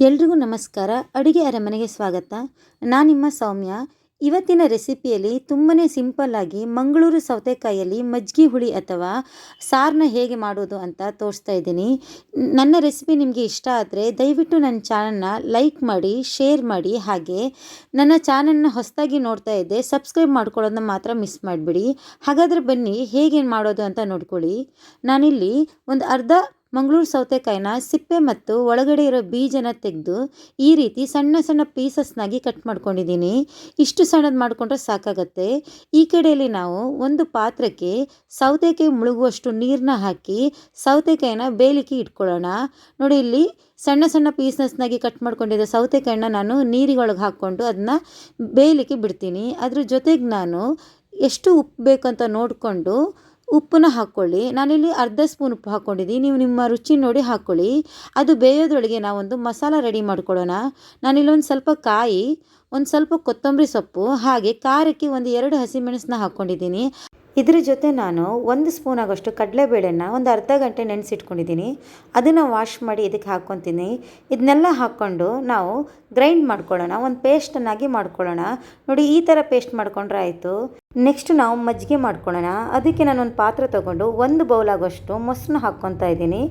ಎಲ್ರಿಗೂ ನಮಸ್ಕಾರ. ಅಡುಗೆ ಅರಮನೆಗೆ ಸ್ವಾಗತ. ನಾನು ನಿಮ್ಮ ಸೌಮ್ಯ. ಇವತ್ತಿನ ರೆಸಿಪಿಯಲ್ಲಿ ತುಂಬಾ ಸಿಂಪಲ್ಲಾಗಿ ಮಂಗಳೂರು ಸೌತೆಕಾಯಲ್ಲಿ ಮಜ್ಜಿಗೆ ಹುಳಿ ಅಥವಾ ಸಾರನ್ನ ಹೇಗೆ ಮಾಡೋದು ಅಂತ ತೋರಿಸ್ತಾ ಇದ್ದೀನಿ. ನನ್ನ ರೆಸಿಪಿ ನಿಮಗೆ ಇಷ್ಟ ಆದರೆ ದಯವಿಟ್ಟು ನನ್ನ ಚಾನಲ್ನ ಲೈಕ್ ಮಾಡಿ, ಶೇರ್ ಮಾಡಿ. ಹಾಗೆ ನನ್ನ ಚಾನಲ್ನ ಹೊಸದಾಗಿ ನೋಡ್ತಾ ಇದ್ದೆ ಸಬ್ಸ್ಕ್ರೈಬ್ ಮಾಡ್ಕೊಳ್ಳೋದನ್ನ ಮಾತ್ರ ಮಿಸ್ ಮಾಡಿಬಿಡಿ. ಹಾಗಾದರೆ ಬನ್ನಿ ಹೇಗೆ ಮಾಡೋದು ಅಂತ ನೋಡ್ಕೊಳ್ಳಿ. ನಾನಿಲ್ಲಿ ಒಂದು ಅರ್ಧ ಮಂಗಳೂರು ಸೌತೆಕಾಯಿನ ಸಿಪ್ಪೆ ಮತ್ತು ಒಳಗಡೆ ಇರೋ ಬೀಜನ ತೆಗೆದು ಈ ರೀತಿ ಸಣ್ಣ ಸಣ್ಣ ಪೀಸಸ್ನಾಗಿ ಕಟ್ ಮಾಡ್ಕೊಂಡಿದ್ದೀನಿ. ಇಷ್ಟು ಸಣ್ಣದು ಮಾಡಿಕೊಂಡ್ರೆ ಸಾಕಾಗತ್ತೆ. ಈ ಕಡೆಯಲ್ಲಿ ನಾವು ಒಂದು ಪಾತ್ರಕ್ಕೆ ಸೌತೆಕಾಯಿ ಮುಳುಗುವಷ್ಟು ನೀರನ್ನ ಹಾಕಿ ಸೌತೆಕಾಯಿನ ಬೇಲಿಕೆ ಇಟ್ಕೊಳ್ಳೋಣ. ನೋಡಿ ಇಲ್ಲಿ ಸಣ್ಣ ಸಣ್ಣ ಪೀಸಸ್ನಾಗಿ ಕಟ್ ಮಾಡ್ಕೊಂಡಿದ್ದ ಸೌತೆಕಾಯಿನ ನಾನು ನೀರಿಗೊಳಗೆ ಹಾಕ್ಕೊಂಡು ಅದನ್ನ ಬೇಯಲಿಕ್ಕೆ ಬಿಡ್ತೀನಿ. ಅದ್ರ ಜೊತೆಗೆ ನಾನು ಎಷ್ಟು ಉಪ್ಪು ಬೇಕಂತ ನೋಡಿಕೊಂಡು ಉಪ್ಪನ್ನ ಹಾಕ್ಕೊಳ್ಳಿ. ನಾನಿಲ್ಲಿ ಅರ್ಧ ಸ್ಪೂನ್ ಉಪ್ಪು ಹಾಕ್ಕೊಂಡಿದ್ದೀನಿ. ನೀವು ನಿಮ್ಮ ರುಚಿ ನೋಡಿ ಹಾಕ್ಕೊಳ್ಳಿ. ಅದು ಬೇಯೋದ್ರೊಳಗೆ ನಾವೊಂದು ಮಸಾಲ ರೆಡಿ ಮಾಡ್ಕೊಳ್ಳೋಣ. ನಾನಿಲ್ಲೊಂದು ಸ್ವಲ್ಪ ಕಾಯಿ, ಒಂದು ಸ್ವಲ್ಪ ಕೊತ್ತಂಬರಿ ಸೊಪ್ಪು, ಹಾಗೆ ಖಾರಕ್ಕೆ ಒಂದು ಎರಡು ಹಸಿಮೆಣಸನ್ನ ಹಾಕ್ಕೊಂಡಿದ್ದೀನಿ. ಇದ್ರ ಜೊತೆ ನಾನು ಒಂದು ಸ್ಪೂನ್ ಆಗೋಷ್ಟು ಕಡಲೆಬೇಳೆನ ಒಂದು ಅರ್ಧ ಗಂಟೆ ನೆನೆಸಿಟ್ಕೊಂಡಿದ್ದೀನಿ. ಅದನ್ನು ವಾಶ್ ಮಾಡಿ ಇದಕ್ಕೆ ಹಾಕ್ಕೊತೀನಿ. ಇದನ್ನೆಲ್ಲ ಹಾಕ್ಕೊಂಡು ನಾವು ಗ್ರೈಂಡ್ ಮಾಡ್ಕೊಳ್ಳೋಣ. ಒಂದು ಪೇಸ್ಟನ್ನಾಗಿ ಮಾಡ್ಕೊಳ್ಳೋಣ. ನೋಡಿ, ಈ ಥರ ಪೇಸ್ಟ್ ಮಾಡ್ಕೊಂಡ್ರೆ ಆಯಿತು. ನೆಕ್ಸ್ಟ್ ನಾವು ಮಜ್ಜಿಗೆ ಮಾಡ್ಕೊಳ್ಳೋಣ. ಅದಕ್ಕೆ ನಾನು ಒಂದು ಪಾತ್ರೆ ತೊಗೊಂಡು ಒಂದು ಬೌಲ್ ಆಗೋಷ್ಟು ಮೊಸರನ್ನ ಹಾಕ್ಕೊತಾ ಇದ್ದೀನಿ.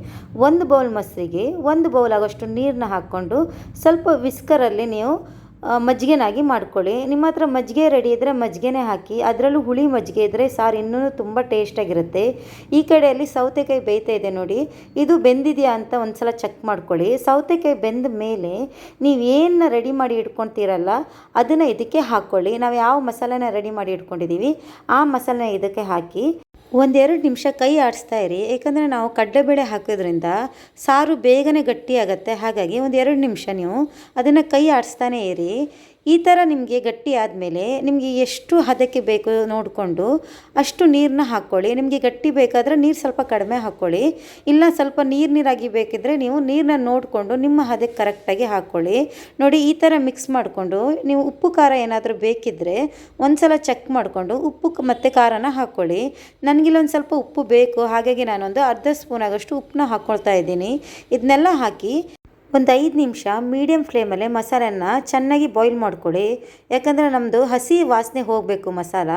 ಒಂದು ಬೌಲ್ ಮೊಸರಿಗೆ ಒಂದು ಬೌಲ್ ಆಗೋಷ್ಟು ನೀರನ್ನ ಹಾಕ್ಕೊಂಡು ಸ್ವಲ್ಪ ವಿಸ್ಕರಲ್ಲಿ ನೀವು ಮಜ್ಜಿಗೆನಾಗಿ ಮಾಡ್ಕೊಳ್ಳಿ. ನಿಮ್ಮ ಹತ್ರ ಮಜ್ಜಿಗೆ ರೆಡಿ ಇದ್ದರೆ ಮಜ್ಜಿಗೆನೇ ಹಾಕಿ, ಅದರಲ್ಲೂ ಹುಳಿ ಮಜ್ಜಿಗೆ ಇದ್ದರೆ ಸಾರು ಇನ್ನೂ ತುಂಬ ಟೇಸ್ಟಾಗಿರುತ್ತೆ ಈ ಕಡೆಯಲ್ಲಿ ಸೌತೆಕಾಯಿ ಬೇಯ್ತಾ ಇದೆ ನೋಡಿ. ಇದು ಬೆಂದಿದೆಯಾ ಅಂತ ಒಂದು ಸಲ ಚೆಕ್ ಮಾಡ್ಕೊಳ್ಳಿ. ಸೌತೆಕಾಯಿ ಬೆಂದ ಮೇಲೆ ನೀವು ಏನು ರೆಡಿ ಮಾಡಿ ಇಟ್ಕೊತೀರಲ್ಲ, ಅದನ್ನು ಇದಕ್ಕೆ ಹಾಕ್ಕೊಳ್ಳಿ. ನಾವು ಯಾವ ಮಸಾಲೆನ ರೆಡಿ ಮಾಡಿ ಇಟ್ಕೊಂಡಿದ್ದೀವಿ ಆ ಮಸಾಲೆನ ಇದಕ್ಕೆ ಹಾಕಿ ಒಂದೆರಡು ನಿಮಿಷ ಕೈ ಆಡಿಸ್ತಾ ಇರಿ. ಏಕೆಂದರೆ ನಾವು ಕಡಲೆಬೇಳೆ ಹಾಕೋದ್ರಿಂದ ಸಾರು ಬೇಗನೆ ಗಟ್ಟಿಯಾಗತ್ತೆ. ಹಾಗಾಗಿ ಒಂದೆರಡು ನಿಮಿಷ ನೀವು ಅದನ್ನು ಕೈ ಆಡಿಸ್ತಾನೇ ಇರಿ. ಈ ಥರ ನಿಮಗೆ ಗಟ್ಟಿ ಆದಮೇಲೆ ನಿಮಗೆ ಎಷ್ಟು ಹದಕ್ಕೆ ಬೇಕು ನೋಡಿಕೊಂಡು ಅಷ್ಟು ನೀರನ್ನ ಹಾಕ್ಕೊಳ್ಳಿ. ನಿಮಗೆ ಗಟ್ಟಿ ಬೇಕಾದರೆ ನೀರು ಸ್ವಲ್ಪ ಕಡಿಮೆ ಹಾಕ್ಕೊಳ್ಳಿ. ಇಲ್ಲ ಸ್ವಲ್ಪ ನೀರು ನೀರಾಗಿ ಬೇಕಿದ್ದರೆ ನೀವು ನೀರನ್ನ ನೋಡಿಕೊಂಡು ನಿಮ್ಮ ಹದಕ್ಕೆ ಕರೆಕ್ಟಾಗಿ ಹಾಕ್ಕೊಳ್ಳಿ. ನೋಡಿ, ಈ ಥರ ಮಿಕ್ಸ್ ಮಾಡಿಕೊಂಡು ನೀವು ಉಪ್ಪು, ಖಾರ ಏನಾದರೂ ಬೇಕಿದ್ದರೆ ಒಂದು ಸಲ ಚೆಕ್ ಮಾಡಿಕೊಂಡು ಉಪ್ಪು ಮತ್ತು ಖಾರನ ಹಾಕ್ಕೊಳ್ಳಿ. ನನಗಿಲ್ಲೊಂದು ಸ್ವಲ್ಪ ಉಪ್ಪು ಬೇಕು. ಹಾಗಾಗಿ ನಾನೊಂದು ಅರ್ಧ ಸ್ಪೂನ್ ಆಗೋಷ್ಟು ಉಪ್ಪನ್ನ ಹಾಕ್ಕೊಳ್ತಾ ಇದ್ದೀನಿ. ಇದನ್ನೆಲ್ಲ ಹಾಕಿ ಒಂದು ಐದು ನಿಮಿಷ ಮೀಡಿಯಮ್ ಫ್ಲೇಮಲ್ಲೇ ಮಸಾಲೆನ ಚೆನ್ನಾಗಿ ಬಾಯ್ಲ್ ಮಾಡ್ಕೊಳ್ಳಿ ಯಾಕಂದರೆ ನಮ್ಮದು ಹಸಿ ವಾಸನೆ ಹೋಗಬೇಕು ಮಸಾಲ.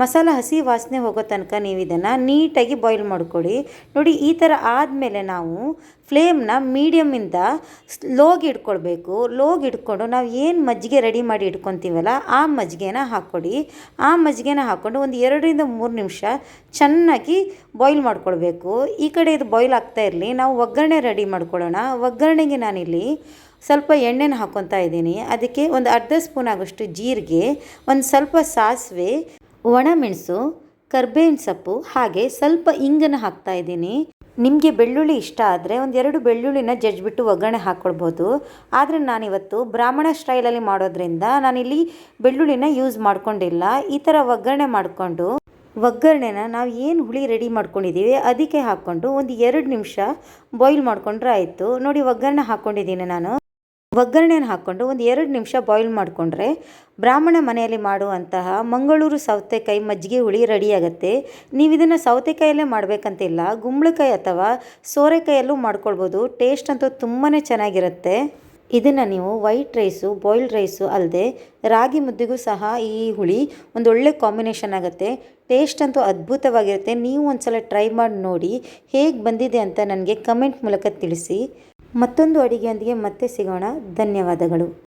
ಮಸಾಲ ಹಸಿ ವಾಸನೆ ಹೋಗೋ ತನಕ ನೀವು ಇದನ್ನು ನೀಟಾಗಿ ಬಾಯ್ಲ್ ಮಾಡ್ಕೊಳ್ಳಿ ನೋಡಿ, ಈ ಥರ ಆದಮೇಲೆ ನಾವು ಫ್ಲೇಮ್ನ ಮೀಡಿಯಮಿಂದ ಲೋಗೆ ಇಟ್ಕೊಳ್ಬೇಕು. ಲೋಗೆ ಇಟ್ಕೊಂಡು ನಾವು ಏನು ಮಜ್ಜಿಗೆ ರೆಡಿ ಮಾಡಿ ಇಟ್ಕೊತೀವಲ್ಲ, ಆ ಮಜ್ಜಿಗೆನ ಹಾಕ್ಕೊಡಿ ಆ ಮಜ್ಜಿಗೆನ ಹಾಕ್ಕೊಂಡು ಒಂದು ಎರಡರಿಂದ ಮೂರು ನಿಮಿಷ ಚೆನ್ನಾಗಿ ಬಾಯ್ಲ್ ಮಾಡ್ಕೊಳ್ಬೇಕು. ಈ ಕಡೆ ಇದು ಬಾಯ್ಲ್ ಆಗ್ತಾ ಇರಲಿ, ನಾವು ಒಗ್ಗರಣೆ ರೆಡಿ ಮಾಡ್ಕೊಳ್ಳೋಣ. ಒಗ್ಗರಣೆಗೆ ನಾನಿಲ್ಲಿ ಸ್ವಲ್ಪ ಎಣ್ಣೆನ ಹಾಕ್ಕೊತಾ ಇದ್ದೀನಿ. ಅದಕ್ಕೆ ಒಂದು ಅರ್ಧ ಸ್ಪೂನ್ ಆಗೋಷ್ಟು ಜೀರಿಗೆ, ಒಂದು ಸ್ವಲ್ಪ ಸಾಸಿವೆ ಒಣಮೆಣಸು ಕರ್ಬೇವಿನ ಸೊಪ್ಪು, ಹಾಗೆ ಸ್ವಲ್ಪ ಇಂಗನ್ನು ಹಾಕ್ತಾ ಇದ್ದೀನಿ. ನಿಮಗೆ ಬೆಳ್ಳುಳ್ಳಿ ಇಷ್ಟ ಆದರೆ ಒಂದೆರಡು ಬೆಳ್ಳುಳ್ಳಿನ ಜಜ್ಜಿಬಿಟ್ಟು ಒಗ್ಗರಣೆ ಹಾಕ್ಕೊಳ್ಬೋದು ಆದರೆ ನಾನಿವತ್ತು ಬ್ರಾಹ್ಮಣ ಸ್ಟೈಲಲ್ಲಿ ಮಾಡೋದ್ರಿಂದ ನಾನಿಲ್ಲಿ ಬೆಳ್ಳುಳ್ಳಿನ ಯೂಸ್ ಮಾಡ್ಕೊಂಡಿಲ್ಲ. ಈ ಥರ ಒಗ್ಗರಣೆ ಮಾಡಿಕೊಂಡು ಒಗ್ಗರಣೆನ ನಾವು ಏನು ಹುಳಿ ರೆಡಿ ಮಾಡ್ಕೊಂಡಿದ್ದೀವಿ ಅದಕ್ಕೆ ಹಾಕ್ಕೊಂಡು ಒಂದು ಎರಡು ನಿಮಿಷ ಬಾಯ್ಲ್ ಮಾಡಿಕೊಂಡ್ರೆ ಆಯಿತು. ನೋಡಿ ಒಗ್ಗರಣೆ ಹಾಕ್ಕೊಂಡಿದ್ದೀನಿ ನಾನು. ಒಗ್ಗರಣೆನ ಹಾಕ್ಕೊಂಡು ಒಂದು ಎರಡು ನಿಮಿಷ ಬಾಯ್ಲ್ ಮಾಡಿಕೊಂಡ್ರೆ ಬ್ರಾಹ್ಮಣ ಮನೆಯಲ್ಲಿ ಮಾಡುವಂತಹ ಮಂಗಳೂರು ಸೌತೆಕಾಯಿ ಮಜ್ಜಿಗೆ ಹುಳಿ ರೆಡಿಯಾಗುತ್ತೆ ನೀವು ಇದನ್ನು ಸೌತೆಕಾಯಲ್ಲೇ ಮಾಡಬೇಕಂತಿಲ್ಲ, ಗುಂಬಳಕಾಯಿ ಅಥವಾ ಸೋರೆಕಾಯಲ್ಲೂ ಮಾಡ್ಕೊಳ್ಬೋದು. ಟೇಸ್ಟ್ ಅಂತೂ ತುಂಬಾ ಚೆನ್ನಾಗಿರುತ್ತೆ. ಇದನ್ನು ನೀವು ವೈಟ್ ರೈಸು ಬಾಯ್ಲ್ಡ್ ರೈಸು ಅಲ್ಲದೆ ರಾಗಿ ಮುದ್ದೆಗೂ ಸಹ ಈ ಹುಳಿ ಒಂದು ಒಳ್ಳೆ ಕಾಂಬಿನೇಷನ್ ಆಗುತ್ತೆ. ಟೇಸ್ಟ್ ಅಂತೂ ಅದ್ಭುತವಾಗಿರುತ್ತೆ. ನೀವು ಒಂದ್ಸಲ ಟ್ರೈ ಮಾಡಿ ನೋಡಿ ಹೇಗೆ ಬಂದಿದೆ ಅಂತ ನನಗೆ ಕಮೆಂಟ್ ಮೂಲಕ ತಿಳಿಸಿ. ಮತ್ತೊಂದು ಅಡುಗೆಯೊಂದಿಗೆ ಮತ್ತೆ ಸಿಗೋಣ. ಧನ್ಯವಾದಗಳು.